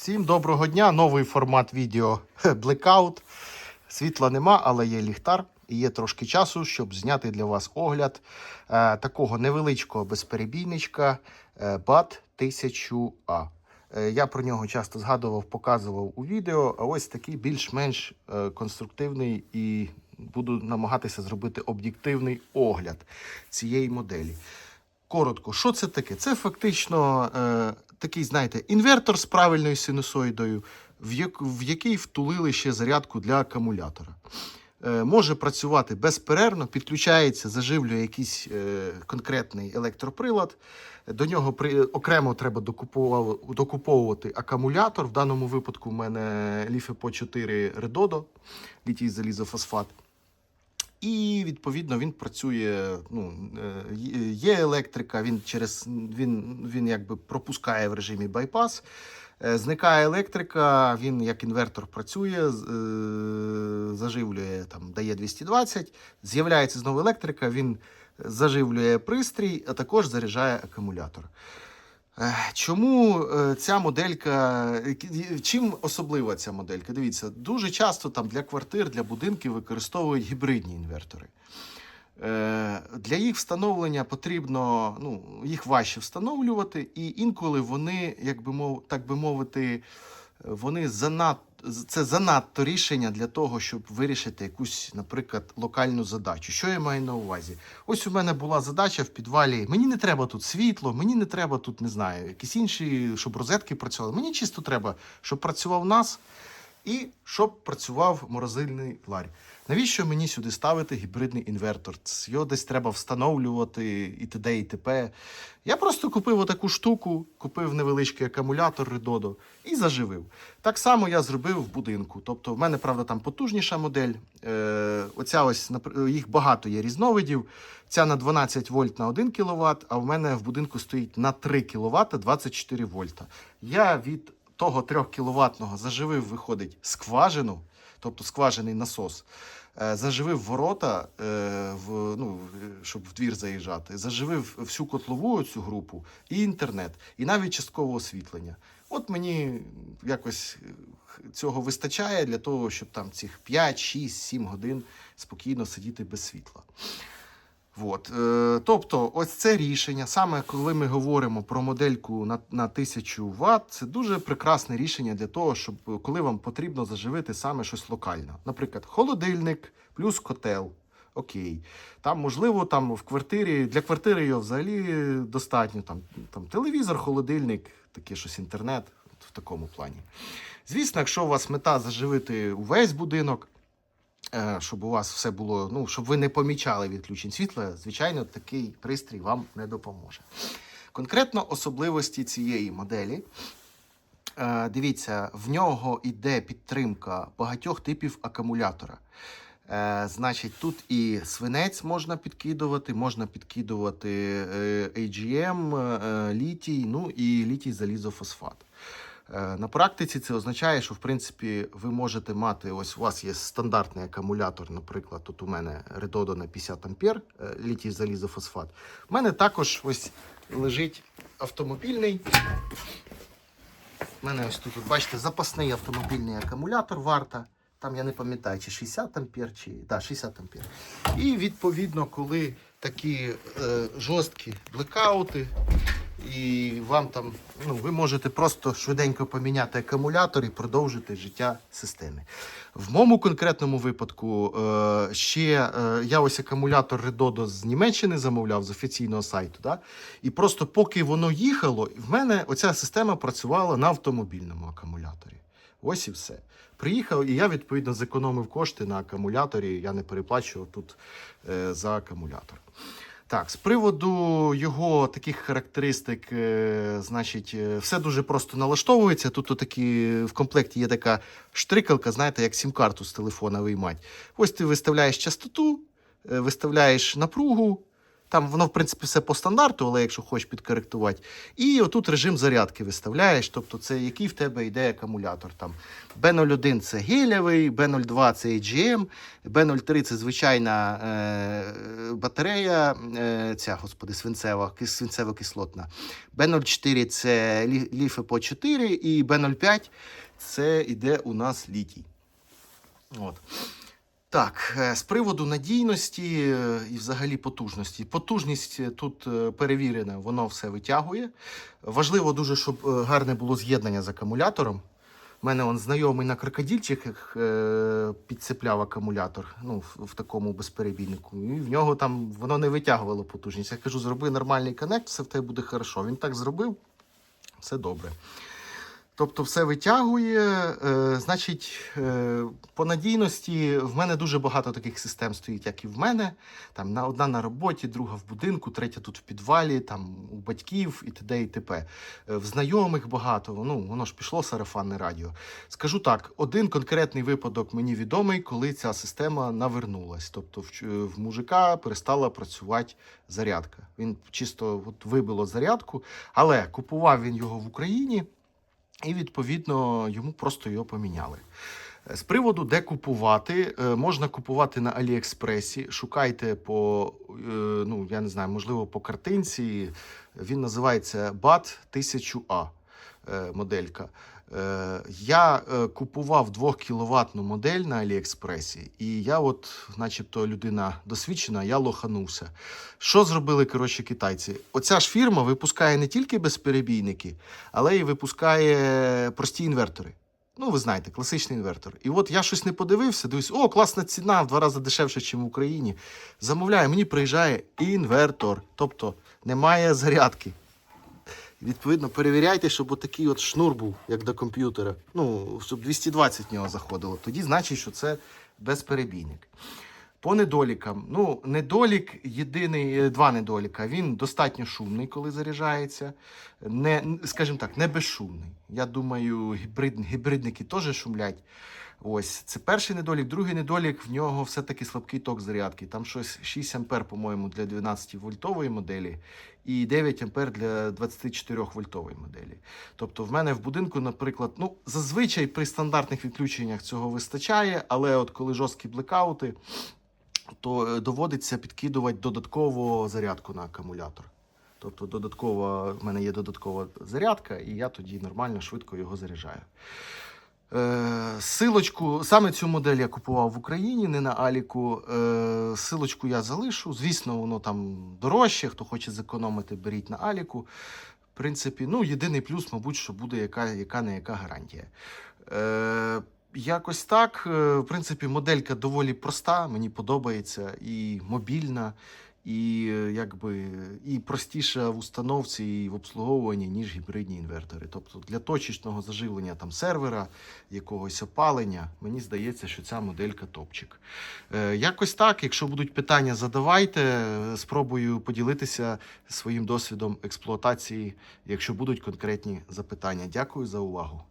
Всім доброго дня! Новий формат відео Blackout. Світла нема, але є ліхтар і є трошки часу, щоб зняти для вас огляд е, такого невеличкого безперебійничка е, BAT 1000A. Е, я про нього часто згадував, показував у відео. А ось такий більш-менш е, конструктивний і буду намагатися зробити об'єктивний огляд цієї моделі. Коротко, що це таке? Це фактично е, такий, знаєте, інвертор з правильною синусоїдою, в, як, в який втулили ще зарядку для акумулятора. Е, може працювати безперервно, підключається, заживлює якийсь е, конкретний електроприлад. До нього при, окремо треба докуповувати, акумулятор. В даному випадку в мене LiFePO 4 Redodo, літій залізофосфат. І відповідно він працює. Ну е, є електрика, він через він, він якби пропускає в режимі байпас. Е, Зникає електрика, він як інвертор працює, е, заживлює там, дає 220, з'являється знову електрика, він заживлює пристрій, а також заряджає акумулятор. Чому е, ця моделька, е, чим особлива ця моделька? Дивіться, дуже часто там для квартир, для будинків використовують гібридні інвертори. Е, Для їх встановлення потрібно, ну, їх важче встановлювати, і інколи вони, як би мов, так би мовити, вони занад, це занадто рішення для того, щоб вирішити якусь, наприклад, локальну задачу. Що я маю на увазі? Ось у мене була задача в підвалі. Мені не треба тут світло, мені не треба тут, не знаю, якісь інші, щоб розетки працювали. Мені чисто треба, щоб працював нас і щоб працював морозильний ларь. Навіщо мені сюди ставити гібридний інвертор? Його десь треба встановлювати і т.д. і т.п. Я просто купив отаку штуку, купив невеличкий акумулятор Redodo і заживив. Так само я зробив в будинку. Тобто, в мене, правда, там потужніша модель. Е, оця ось їх багато є різновидів. Ця на 12 вольт на 1 кВт, а в мене в будинку стоїть на 3 кВт 24 вольта. Я від того 3 кВт заживив, виходить, скважину, тобто скважений насос. Е, Заживив ворота, е, в, ну, щоб в двір заїжджати, заживив всю котлову цю групу і інтернет, і навіть часткове освітлення. От мені якось е, цього вистачає для того, щоб там цих 5, 6, 7 годин спокійно сидіти без світла. От. Е, тобто, ось це рішення, саме коли ми говоримо про модельку на, на 1000 Вт, це дуже прекрасне рішення для того, щоб коли вам потрібно заживити саме щось локально. Наприклад, холодильник плюс котел. Окей. Там, можливо, там в квартирі, для квартири його взагалі достатньо. Там, там телевізор, холодильник, таке щось інтернет в такому плані. Звісно, якщо у вас мета заживити увесь будинок, щоб у вас все було, ну, щоб ви не помічали відключень світла, звичайно, такий пристрій вам не допоможе. Конкретно особливості цієї моделі. Е, Дивіться, в нього йде підтримка багатьох типів акумулятора. Е, Значить, тут і свинець можна підкидувати, можна підкидувати е, AGM, е, літій, ну і літій залізофосфат. Е, На практиці це означає, що в принципі ви можете мати. Ось у вас є стандартний акумулятор, наприклад, тут у мене Redodo на 50 ампер, е, літій залізофосфат. У мене також ось лежить автомобільний. У мене ось тут, бачите, запасний автомобільний акумулятор варта. Там я не пам'ятаю, чи 60 ампер, чи да, 60 ампер. І відповідно, коли такі е, жорсткі блекаути, і вам там, ну, ви можете просто швиденько поміняти акумулятор і продовжити життя системи. В моєму конкретному випадку е, ще е, я ось акумулятор Redodo з Німеччини замовляв з офіційного сайту. Да? І просто поки воно їхало, в мене оця система працювала на автомобільному акумуляторі. Ось і все. Приїхав, і я відповідно зекономив кошти на акумуляторі. Я не переплачував тут е, за акумулятор. Так, з приводу його таких характеристик, е, значить, е, все дуже просто налаштовується. Тут такі, в комплекті є така штрикалка, знаєте, як сім-карту з телефона виймати. Ось ти виставляєш частоту, е, виставляєш напругу, Там воно, в принципі, все по стандарту, але якщо хочеш підкоректувати. І отут режим зарядки виставляєш. Тобто, це який в тебе йде акумулятор. Там B01 це гелєвий, B02 це AGM, B03 це звичайна е, батарея, е, ця, господи, свинцева, кис- свинцево-кислотна. B04 це лі- ліфепо 4 і B05 це йде у нас літій. От. Так, е, з приводу надійності е, і взагалі потужності. Потужність е, тут перевірена, воно все витягує. Важливо дуже, щоб гарне було з'єднання з акумулятором. У мене он знайомий на крокодильчиках е, підцепляв акумулятор ну, в, в такому безперебійнику. І в нього там воно не витягувало потужність. Я кажу, зроби нормальний коннект, все в тебе буде хорошо. Він так зробив, все добре. Тобто все витягує. Е, значить, е, по надійності в мене дуже багато таких систем стоїть, як і в мене. Там на одна на роботі, друга в будинку, третя тут в підвалі, там у батьків і т.д. і т.п. Е, В знайомих багато. Ну воно ж пішло сарафанне радіо. Скажу так: один конкретний випадок мені відомий, коли ця система навернулась. Тобто, в, в мужика перестала працювати зарядка. Він чисто от вибило зарядку, але купував він його в Україні. І відповідно йому просто його поміняли. Е, З приводу, де купувати, е, можна купувати на Аліекспресі. Шукайте по, е, ну я не знаю, можливо, по картинці. Він називається BAT 1000A е, моделька. Е, Я е, купував 2 кВт модель на Аліекспресі, і я, от, начебто, людина досвідчена, я лоханувся. Що зробили коротше китайці? Оця ж фірма випускає не тільки безперебійники, але й випускає прості інвертори. Ну, ви знаєте, класичний інвертор. І от я щось не подивився, дивлюсь, о, класна ціна, в два рази дешевше, ніж в Україні. Замовляю, мені приїжджає інвертор, тобто немає зарядки. Відповідно, перевіряйте, щоб отакий от шнур був, як до комп'ютера. Ну, щоб 220 в нього заходило. Тоді значить, що це безперебійник. По недолікам. Ну, недолік єдиний, е, два недоліка. Він достатньо шумний, коли заряджається. Не, скажімо так, не безшумний. Я думаю, гібрид, гібридники теж шумлять. Ось це перший недолік. Другий недолік в нього все-таки слабкий ток зарядки. Там щось 6 ампер, по-моєму, для 12 вольтової моделі і 9 ампер для 24 вольтової моделі. Тобто, в мене в будинку, наприклад, ну зазвичай при стандартних відключеннях цього вистачає, але от коли жорсткі блекаути, то е, доводиться підкидувати додатково зарядку на акумулятор. Тобто, додатково, в мене є додаткова зарядка, і я тоді нормально швидко його заряджаю. Е, силочку, саме цю модель я купував в Україні, не на Аліку. Е, силочку я залишу. Звісно, воно там дорожче. Хто хоче зекономити, беріть на Аліку. В принципі, ну, єдиний плюс, мабуть, що буде яка, яка не яка гарантія. Е, якось так. В принципі, моделька доволі проста, мені подобається і мобільна, і е, якби і простіша в установці і в обслуговуванні, ніж гібридні інвертори. Тобто для точечного заживлення там сервера, якогось опалення, мені здається, що ця моделька топчик. Е, якось так, якщо будуть питання, задавайте. Спробую поділитися своїм досвідом експлуатації, якщо будуть конкретні запитання. Дякую за увагу.